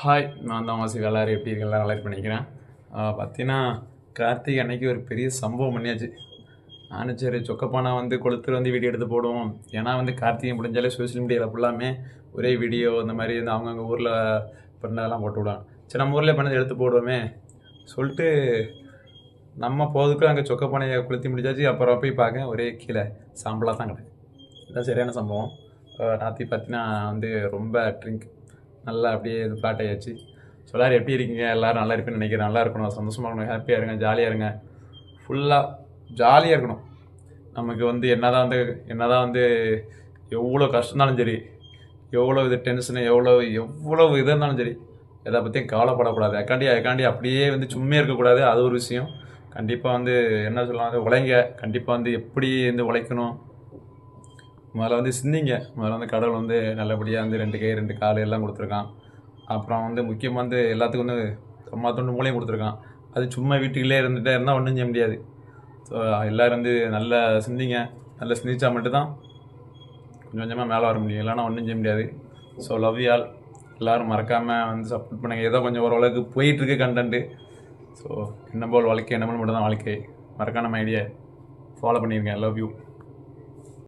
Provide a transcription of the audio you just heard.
Hi நான் தான் வாசி எல்லாரும் எப்படி இருக்கீங்க எல்லாம் நல்லா பண்ணிக்கிறேன் பார்த்தீங்கன்னா கார்த்திக் அன்னைக்கு ஒரு பெரிய சம்பவம் பண்ணியாச்சு. நானும் சரி சொக்கப்பானா வந்து கொளுத்துட்டு வந்து வீடியோ எடுத்து போடுவோம். ஏன்னா வந்து கார்த்திகை முடிஞ்சாலே சோஷியல் மீடியாவில் ஃபுல்லாமே ஒரே வீடியோ இந்த மாதிரி வந்து அவங்கவுங்க ஊரில் பண்ணதெல்லாம் போட்டு விடுவாங்க. சரி நம்ம ஊரில் பண்ணது எடுத்து போடுவோமே. சொல்லிட்டு நம்ம போகிறதுக்குள்ள அங்கே சொக்கப்பானையை கொளுத்தி முடிச்சாச்சு அப்புறம் போய் பார்க்க ஒரே கீழே சாம்பலாக தான் கிடக்கு. இதுதான் சரியான சம்பவம். ராத்திரி பார்த்தீங்கன்னா வந்து ரொம்ப ட்ரிங்க் நல்லா அப்படியே இது ஃப்ளாட் ஆயாச்சு. சொல்லார் எப்படி இருக்கீங்க? எல்லாரும் நல்லா இருப்பேன்னு நினைக்கிறேன். நல்லா இருக்கணும். சந்தோஷமாக இருக்கணும். ஹாப்பியாக இருங்க. ஜாலியாக இருங்க. ஃபுல்லாக ஜாலியாக இருக்கணும். நமக்கு வந்து என்ன தான் வந்து என்னதான் வந்து எவ்வளோ கஷ்டம்னாலும் சரி எவ்வளோ இது டென்ஷனு எவ்வளோ எவ்வளோ இது இருந்தாலும் சரி எதை பற்றியும் கவலைப்படக்கூடாது. அக்காண்டி அக்காண்டி அப்படியே வந்து சும்மா இருக்கக்கூடாது. அது ஒரு விஷயம். கண்டிப்பாக வந்து என்ன சொல்லலாம் வந்து உழைங்க. கண்டிப்பாக வந்து எப்படி வந்து உழைக்கணும்? முதல்ல வந்து சிந்திங்க. முதல்ல வந்து கடவுள் வந்து நல்லபடியாக வந்து ரெண்டு கை ரெண்டு கால் எல்லாம் கொடுத்துருக்கான். அப்புறம் வந்து முக்கியமாக வந்து எல்லாத்துக்கும் வந்து அம்மா தொண்டு மூலையும் கொடுத்துருக்கான். அது சும்மா வீட்டுக்குள்ளே இருந்துகிட்டே இருந்தால் ஒன்றும் செய்ய முடியாது. ஸோ எல்லோரும் வந்து நல்லா சிந்திங்க. நல்லா சிந்திச்சா மட்டும்தான் கொஞ்சம் கொஞ்சமாக மேலே வர முடியும். இல்லைன்னா ஒன்றும் செய்ய முடியாது. ஸோ லவ் யால் எல்லோரும் மறக்காமல் வந்து சப்போர்ட் பண்ணுங்கள் ஏதோ கொஞ்சம் ஓரளவுக்கு போயிட்டுருக்கு கண்டென்ட்டு ஸோ என்ன போல் வாழ்க்கை என்ன மட்டும் தான் வாழ்க்கை. மறக்காம ஐடியா ஃபாலோ பண்ணியிருக்கேன் லவ் யூ